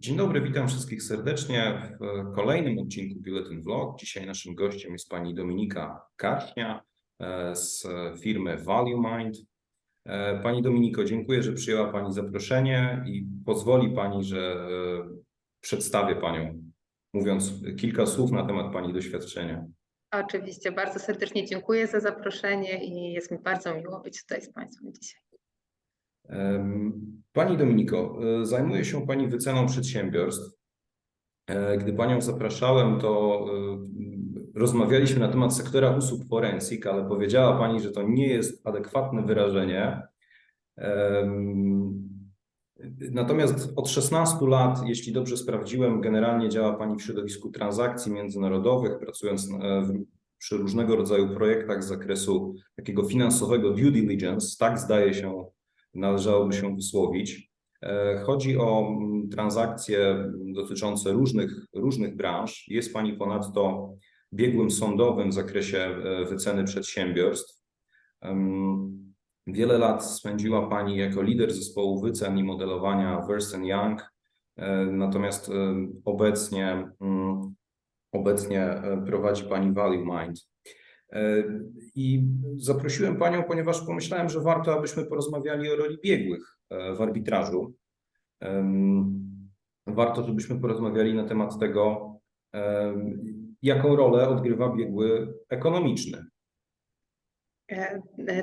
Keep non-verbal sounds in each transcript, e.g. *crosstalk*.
Dzień dobry, witam wszystkich serdecznie w kolejnym odcinku Biuletyn Vlog. Dzisiaj naszym gościem jest pani Dominika Karśnia e, z firmy Value Mind. E, Pani Dominiko, dziękuję, że przyjęła Pani zaproszenie i pozwoli Pani, że e, przedstawię Panią, mówiąc kilka słów na temat Pani doświadczenia. Oczywiście, bardzo serdecznie dziękuję za zaproszenie i jest mi bardzo miło być tutaj z Państwem dzisiaj. Pani Dominiko, e, zajmuje się Pani wyceną przedsiębiorstw. E, Gdy Panią zapraszałem, to e, rozmawialiśmy na temat sektora usług forensik, ale powiedziała Pani, że to nie jest adekwatne wyrażenie. Natomiast od 16 lat, jeśli dobrze sprawdziłem, generalnie działa Pani w środowisku transakcji międzynarodowych, pracując przy różnego rodzaju projektach z zakresu takiego finansowego due diligence, tak zdaje się, należałoby się wysłowić. E, Chodzi o mm, transakcje dotyczące różnych, różnych branż. Jest Pani ponadto biegłym sądowym w zakresie e, wyceny przedsiębiorstw. Wiele lat spędziła Pani jako lider zespołu wycen i modelowania Verst Young, e, natomiast obecnie, mm, obecnie prowadzi Pani Value Mind. E, I zaprosiłem Panią, ponieważ pomyślałem, że warto, abyśmy porozmawiali o roli biegłych e, w arbitrażu. Warto, żebyśmy porozmawiali na temat tego, jaką rolę odgrywa biegły ekonomiczny. E,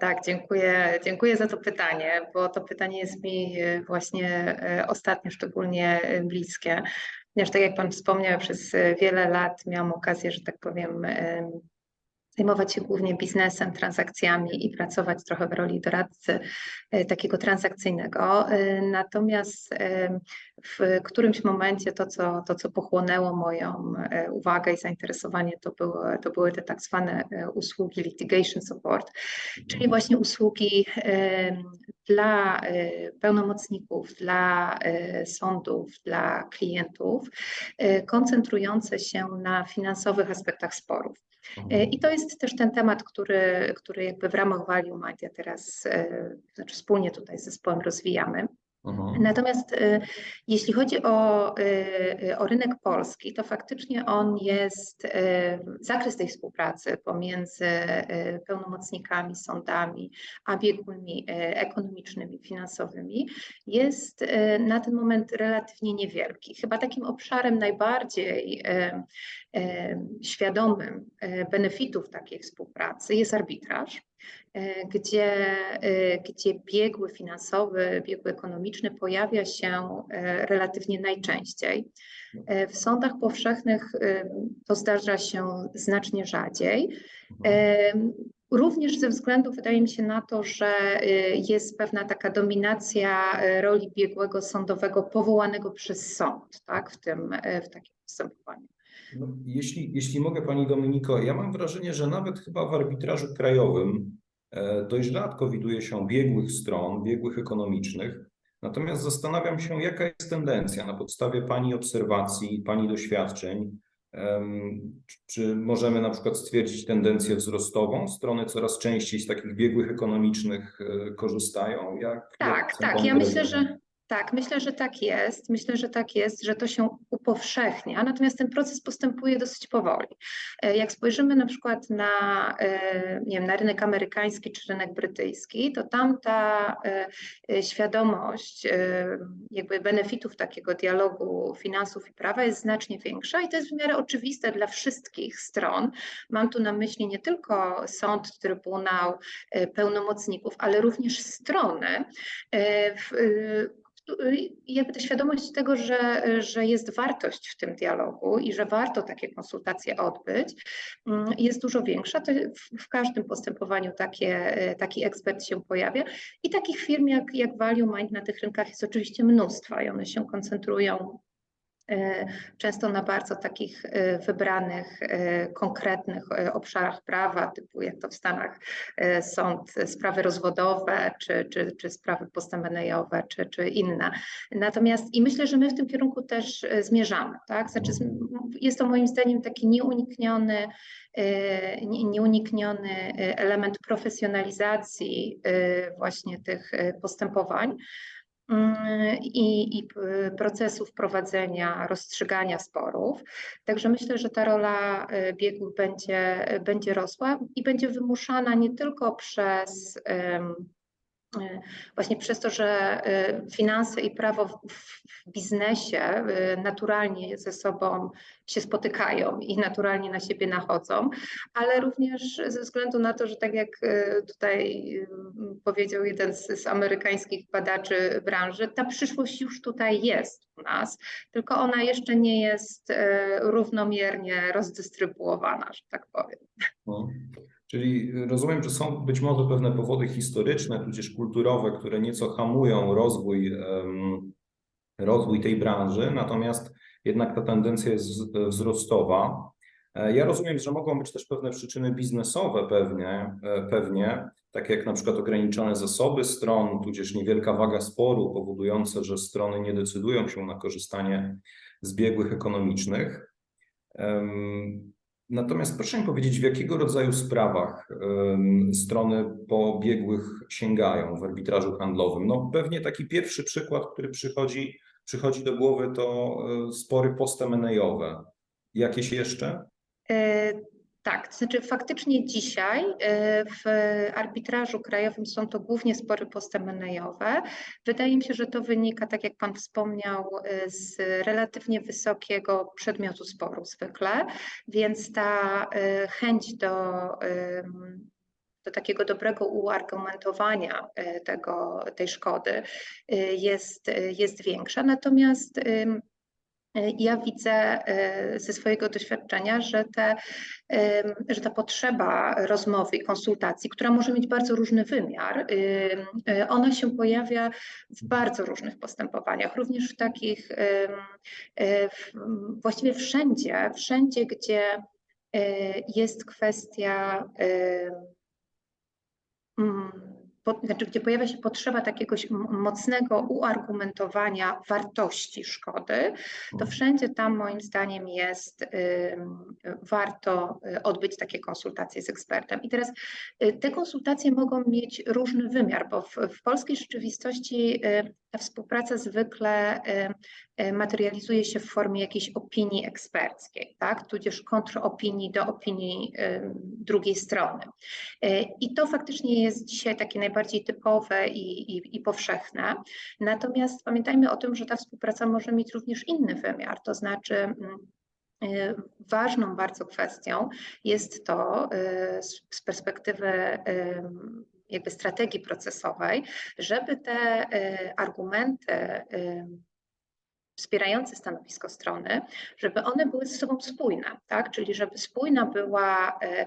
Tak, dziękuję, dziękuję za to pytanie, bo to pytanie jest mi właśnie ostatnio szczególnie bliskie. Ponieważ tak jak Pan wspomniał, przez wiele lat miałam okazję, że tak powiem, em, zajmować się głównie biznesem, transakcjami i pracować trochę w roli doradcy e, takiego transakcyjnego. E, Natomiast w którymś momencie to, co, to, co pochłonęło moją e, uwagę i zainteresowanie, to były, to były te tak zwane e, usługi litigation support, czyli właśnie usługi em, dla e, pełnomocników, dla e, sądów, dla klientów, e, koncentrujące się na finansowych aspektach sporów. E, I to jest też ten temat, który, który jakby w ramach Value Mind ja teraz, e, znaczy wspólnie tutaj z zespołem rozwijamy. Mhm. Natomiast e, jeśli chodzi o, e, o rynek polski, to faktycznie on jest, zakres tej współpracy pomiędzy pełnomocnikami, sądami, a biegłymi ekonomicznymi, finansowymi jest na ten moment relatywnie niewielki. Chyba takim obszarem najbardziej świadomym benefitów takiej współpracy jest arbitraż gdzie, e, gdzie biegły finansowy, biegły ekonomiczny pojawia się e, relatywnie najczęściej. E, W sądach powszechnych e, to zdarza się znacznie rzadziej. Mhm. E, Również ze względu, wydaje mi się, na to, że e, jest pewna taka dominacja e, roli biegłego sądowego powołanego przez sąd tak, w, tym, e, w takim postępowaniu. No, jeśli, jeśli mogę, Pani Dominiko, ja mam wrażenie, że nawet chyba w arbitrażu krajowym e, dość rzadko widuje się biegłych stron, biegłych ekonomicznych. Natomiast zastanawiam się, jaka jest tendencja na podstawie Pani obserwacji, Pani doświadczeń. czy- możemy na przykład stwierdzić tendencję wzrostową? Strony coraz częściej z takich biegłych ekonomicznych e, korzystają? Jak, Tak, jak tak. pani Ja myślę, że tak, myślę, że tak jest. Myślę, że tak jest, że to się upowszechnia, natomiast ten proces postępuje dosyć powoli. E, Jak spojrzymy na przykład na, e, nie wiem, na rynek amerykański czy rynek brytyjski, to tam ta e, świadomość jakby benefitów takiego dialogu finansów i prawa jest znacznie większa i to jest w miarę oczywiste dla wszystkich stron. Mam tu na myśli nie tylko sąd, trybunał, pełnomocników, ale również strony, jakby ta świadomość tego, że, że jest wartość w tym dialogu i że warto takie konsultacje odbyć, mm, jest dużo większa. To w, każdym postępowaniu takie, e, taki ekspert się pojawia i takich firm jak, jak Value Mind na tych rynkach jest oczywiście mnóstwo i one się koncentrują często na bardzo takich e, wybranych, e, konkretnych e, obszarach prawa, typu jak to w Stanach e, sąd, e, sprawy rozwodowe, czy, czy, czy sprawy postępowaniowe, czy, czy inne. Natomiast i myślę, że my w tym kierunku też e, zmierzamy, tak? Znaczy jest to moim zdaniem taki nieunikniony, e, nie- nieunikniony e, element profesjonalizacji e, właśnie tych e, postępowań. I, i procesów prowadzenia, rozstrzygania sporów. Także myślę, że ta rola y, biegłych będzie, będzie rosła i będzie wymuszana nie tylko przez y, właśnie przez to, że y, finanse i prawo w, biznesie y, naturalnie ze sobą się spotykają i naturalnie na siebie nachodzą, ale również ze względu na to, że tak jak tutaj y, powiedział jeden z, z amerykańskich badaczy branży, ta przyszłość już tutaj jest u nas, tylko ona jeszcze nie jest równomiernie rozdystrybuowana, że tak powiem. No. Czyli rozumiem, że są być może pewne powody historyczne, tudzież kulturowe, które nieco hamują rozwój, rozwój tej branży, natomiast jednak ta tendencja jest wz- wzrostowa. E, Ja rozumiem, że mogą być też pewne przyczyny biznesowe pewnie, e, pewnie, takie jak na przykład ograniczone zasoby stron, tudzież niewielka waga sporu powodujące, że strony nie decydują się na korzystanie z biegłych ekonomicznych. Natomiast proszę mi powiedzieć, w jakiego rodzaju sprawach strony po biegłych sięgają w arbitrażu handlowym? No pewnie taki pierwszy przykład, który przychodzi, przychodzi do głowy, to e, spory postemenejowe. Jakieś jeszcze? E, Tak, to znaczy faktycznie dzisiaj e, w arbitrażu krajowym są to głównie spory postemenejowe. Wydaje mi się, że to wynika, tak jak Pan wspomniał, e, z relatywnie wysokiego przedmiotu sporu zwykle, więc ta e, chęć do, do takiego dobrego uargumentowania tego, tej szkody jest, jest większa. Natomiast Ja widzę e, ze swojego doświadczenia, że, te, że ta potrzeba rozmowy i konsultacji, która może mieć bardzo różny wymiar, ym, e, ona się pojawia w bardzo różnych postępowaniach, również w takich, e, właściwie wszędzie, wszędzie, gdzie e, jest kwestia em, mm, po, znaczy, gdzie pojawia się potrzeba takiegoś m- mocnego uargumentowania wartości szkody, to wszędzie tam moim zdaniem jest warto y, odbyć takie konsultacje z ekspertem. I teraz y, te konsultacje mogą mieć różny wymiar, bo w, w polskiej rzeczywistości y, ta współpraca zwykle y, y, materializuje się w formie jakiejś opinii eksperckiej, tak? tudzież kontropinii do opinii ym, drugiej strony. I to faktycznie jest dzisiaj takie najbardziej typowe i, i, i powszechne. Natomiast pamiętajmy o tym, że ta współpraca może mieć również inny wymiar, to znaczy ważną bardzo kwestią jest to z, perspektywy jakby strategii procesowej, żeby te e, argumenty em, wspierające stanowisko strony, żeby one były ze sobą spójne, tak? Czyli żeby spójna była e,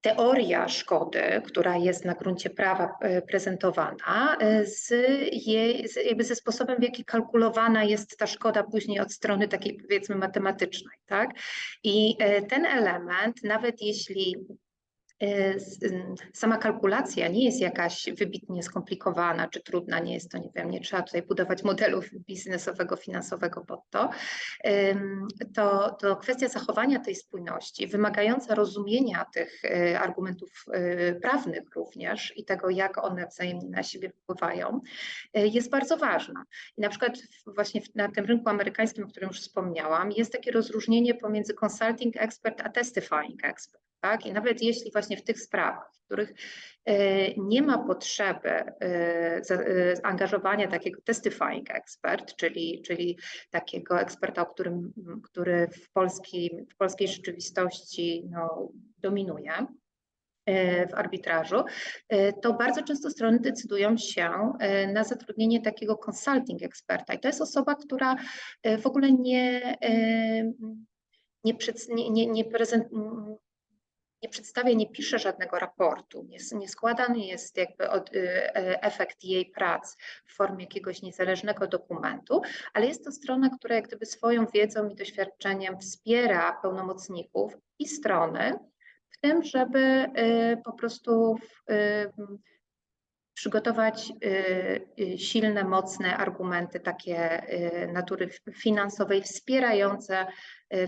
teoria szkody, która jest na gruncie prawa prezentowana, z jej, z, jakby ze sposobem, w jaki kalkulowana jest ta szkoda później od strony takiej powiedzmy matematycznej, tak? I ten element, nawet jeśli sama kalkulacja nie jest jakaś wybitnie skomplikowana czy trudna, nie jest to, nie wiem, nie trzeba tutaj budować modelu biznesowego, finansowego pod to, to, to kwestia zachowania tej spójności, wymagająca rozumienia tych y, argumentów y, prawnych również i tego, jak one wzajemnie na siebie wpływają, y, jest bardzo ważna. I na przykład właśnie na tym rynku amerykańskim, o którym już wspomniałam, jest takie rozróżnienie pomiędzy consulting expert a testifying expert. Tak? I nawet jeśli właśnie w tych sprawach, w których y, nie ma potrzeby za- y, zaangażowania takiego testifying expert, czyli, czyli takiego eksperta, o którym, który w, polski, w polskiej rzeczywistości no, dominuje e, w arbitrażu, e, to bardzo często strony decydują się e, na zatrudnienie takiego consulting eksperta. I to jest osoba, która e, w ogóle nie, e, nie, nie, nie prezent, nie przedstawia, nie pisze żadnego raportu, nie, nie składany jest jakby od, y, e, efekt jej prac w formie jakiegoś niezależnego dokumentu, ale jest to strona, która jak gdyby swoją wiedzą i doświadczeniem wspiera pełnomocników i strony w tym, żeby y, po prostu w, y, przygotować y, y, silne, mocne argumenty takie y, natury finansowej wspierające,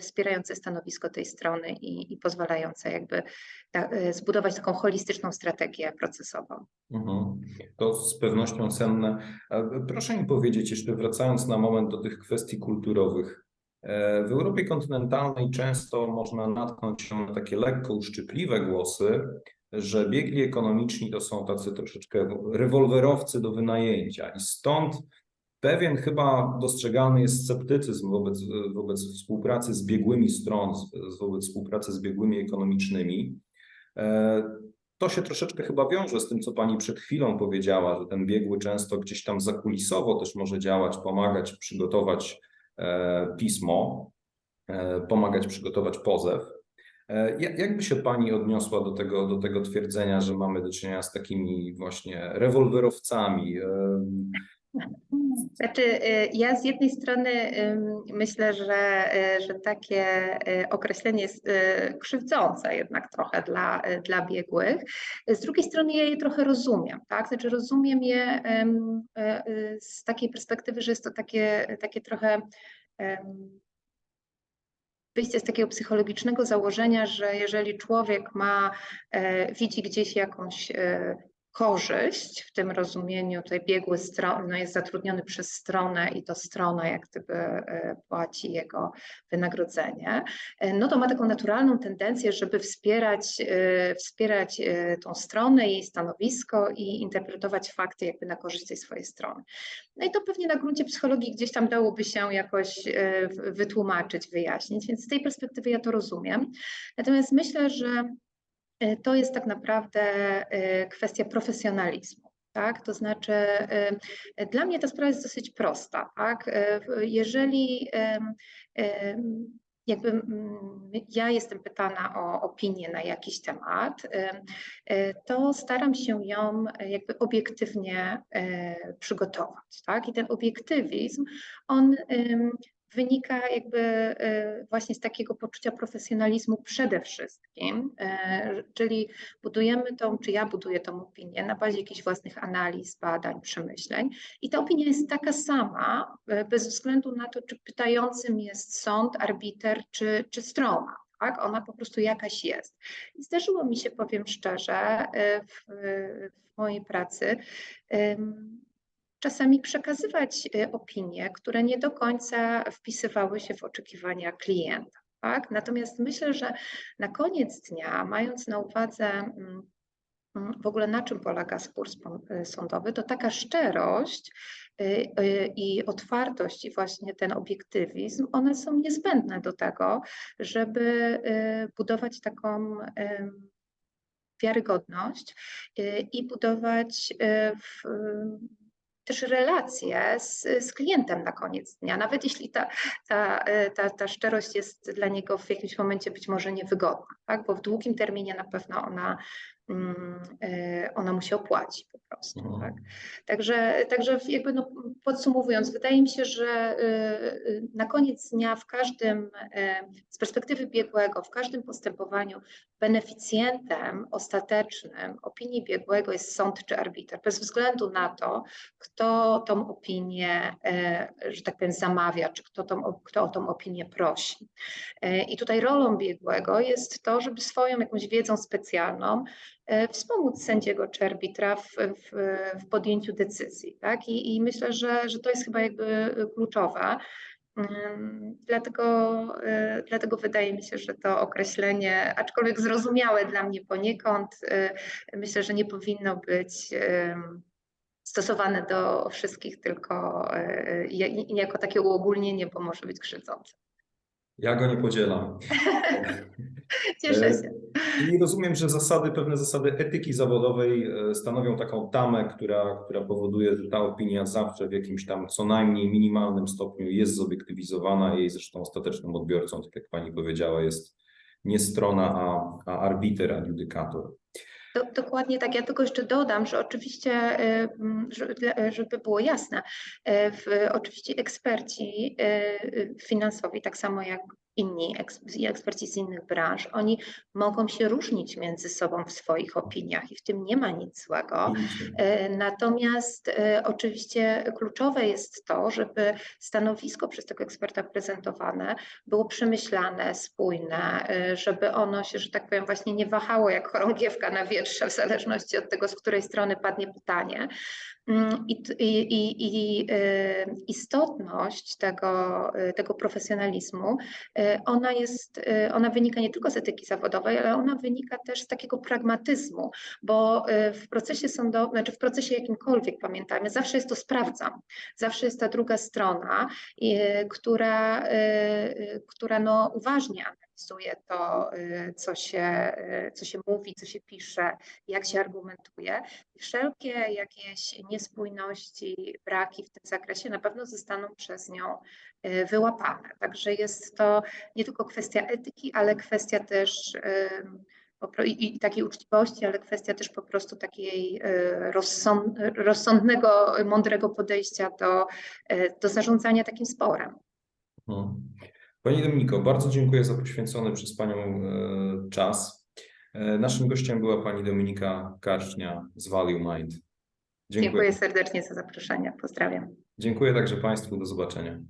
wspierające stanowisko tej strony i, i pozwalające jakby ta, zbudować taką holistyczną strategię procesową. Mhm. To z pewnością cenne. Proszę mi powiedzieć, jeszcze wracając na moment do tych kwestii kulturowych. E, W Europie kontynentalnej często można natknąć się na takie lekko uszczypliwe głosy, że biegli ekonomiczni to są tacy troszeczkę rewolwerowcy do wynajęcia i stąd pewien chyba dostrzegalny jest sceptycyzm wobec, wobec współpracy z biegłymi stron, wobec współpracy z biegłymi ekonomicznymi. E, to się troszeczkę chyba wiąże z tym, co Pani przed chwilą powiedziała, że ten biegły często gdzieś tam zakulisowo też może działać, pomagać przygotować e, pismo, e, pomagać przygotować pozew. E, jak, by się Pani odniosła do tego, do tego twierdzenia, że mamy do czynienia z takimi właśnie rewolwerowcami? E, Znaczy, y, ja z jednej strony myślę, że, że takie określenie jest krzywdzące jednak trochę dla, dla biegłych. Z drugiej strony ja je trochę rozumiem, tak? Znaczy rozumiem je z takiej perspektywy, że jest to takie, takie trochę wyjście z takiego psychologicznego założenia, że jeżeli człowiek ma, e, widzi gdzieś jakąś e, korzyść w tym rozumieniu, tutaj biegły stron, no jest zatrudniony przez stronę i to strona jak gdyby e, płaci jego wynagrodzenie, e, no to ma taką naturalną tendencję, żeby wspierać, e, wspierać tą stronę, jej stanowisko i interpretować fakty jakby na korzyść tej swojej strony. No i to pewnie na gruncie psychologii gdzieś tam dałoby się jakoś wytłumaczyć, wyjaśnić, więc z tej perspektywy ja to rozumiem. Natomiast myślę, że to jest tak naprawdę e, kwestia profesjonalizmu. Tak, to znaczy, e, dla mnie ta sprawa jest dosyć prosta. Tak? E, Jeżeli jakby ja jestem pytana o opinię na jakiś temat, em, e, to staram się ją e, jakby obiektywnie e, przygotować. Tak? I ten obiektywizm, on wynika jakby e, właśnie z takiego poczucia profesjonalizmu przede wszystkim, e, czyli budujemy tą, czy ja buduję tą opinię na bazie jakichś własnych analiz, badań, przemyśleń i ta opinia jest taka sama, e, bez względu na to, czy pytającym jest sąd, arbiter, czy, czy strona. Tak? Ona po prostu jakaś jest. I zdarzyło mi się, powiem szczerze, w, w mojej pracy czasami przekazywać e, opinie, które nie do końca wpisywały się w oczekiwania klienta. Tak? Natomiast myślę, że na koniec dnia, mając na uwadze mm, mm, w ogóle na czym polega spór e, sądowy, to taka szczerość y, y, i otwartość i właśnie ten obiektywizm, one są niezbędne do tego, żeby y, budować taką wiarygodność y, i budować y, w, też relacje z, z klientem na koniec dnia, nawet jeśli ta, ta, ta, ta szczerość jest dla niego w jakimś momencie być może niewygodna, tak? bo w długim terminie na pewno ona, ona mu się opłaci po prostu. Mhm. Tak? Także, także jakby no podsumowując, wydaje mi się, że y, y, na koniec dnia w każdym, y, z perspektywy biegłego, w każdym postępowaniu beneficjentem ostatecznym opinii biegłego jest sąd czy arbiter, bez względu na to, kto tą opinię, e, że tak powiem, zamawia, czy kto, tą, kto o tą opinię prosi. E, I tutaj rolą biegłego jest to, żeby swoją jakąś wiedzą specjalną e, wspomóc sędziego czy arbitra w, w, w podjęciu decyzji. Tak? I, I myślę, że, że to jest chyba jakby kluczowe. Ym, Dlatego, y, dlatego wydaje mi się, że to określenie, aczkolwiek zrozumiałe dla mnie poniekąd, y, myślę, że nie powinno być stosowane do wszystkich, tylko jako takie uogólnienie, bo może być krzywdzące. Ja go nie podzielam. *laughs* Cieszę E, się. I rozumiem, że zasady, pewne zasady etyki zawodowej e, stanowią taką tamę, która, która powoduje, że ta opinia zawsze w jakimś tam co najmniej minimalnym stopniu jest zobiektywizowana. Jej zresztą ostatecznym odbiorcą, tak jak pani powiedziała, jest nie strona, a, a arbiter, adjudykator. Do, dokładnie tak. Ja tylko jeszcze dodam, że oczywiście, y, żeby było jasne, y, w, oczywiście eksperci y, finansowi, tak samo jak inni eksperci z innych branż, oni mogą się różnić między sobą w swoich opiniach i w tym nie ma nic złego. E, Natomiast e, oczywiście kluczowe jest to, żeby stanowisko przez tego eksperta prezentowane było przemyślane, spójne, e, żeby ono się, że tak powiem, właśnie nie wahało jak chorągiewka na wietrze, w zależności od tego, z której strony padnie pytanie. Mm, I, i, i, e, istotność tego, e, tego profesjonalizmu, e, ona jest, ona wynika nie tylko z etyki zawodowej, ale ona wynika też z takiego pragmatyzmu, bo w procesie sądowym, znaczy w procesie jakimkolwiek, pamiętajmy, zawsze jest to sprawdzam, zawsze jest ta druga strona, która, która no uważnie analizuje to, e, co się, e, co się mówi, co się pisze, jak się argumentuje. Wszelkie jakieś niespójności, braki w tym zakresie na pewno zostaną przez nią e, wyłapane. Także jest to nie tylko kwestia etyki, ale kwestia też i, takiej uczciwości, ale kwestia też po prostu takiej rozsąd, rozsądnego, mądrego podejścia do, do zarządzania takim sporem. Mhm. Pani Dominiko, bardzo dziękuję za poświęcony przez Panią e, czas. E, Naszym gościem była Pani Dominika Karcznia z Value Mind. Dziękuję serdecznie za zaproszenie. Pozdrawiam. Dziękuję także Państwu. Do zobaczenia.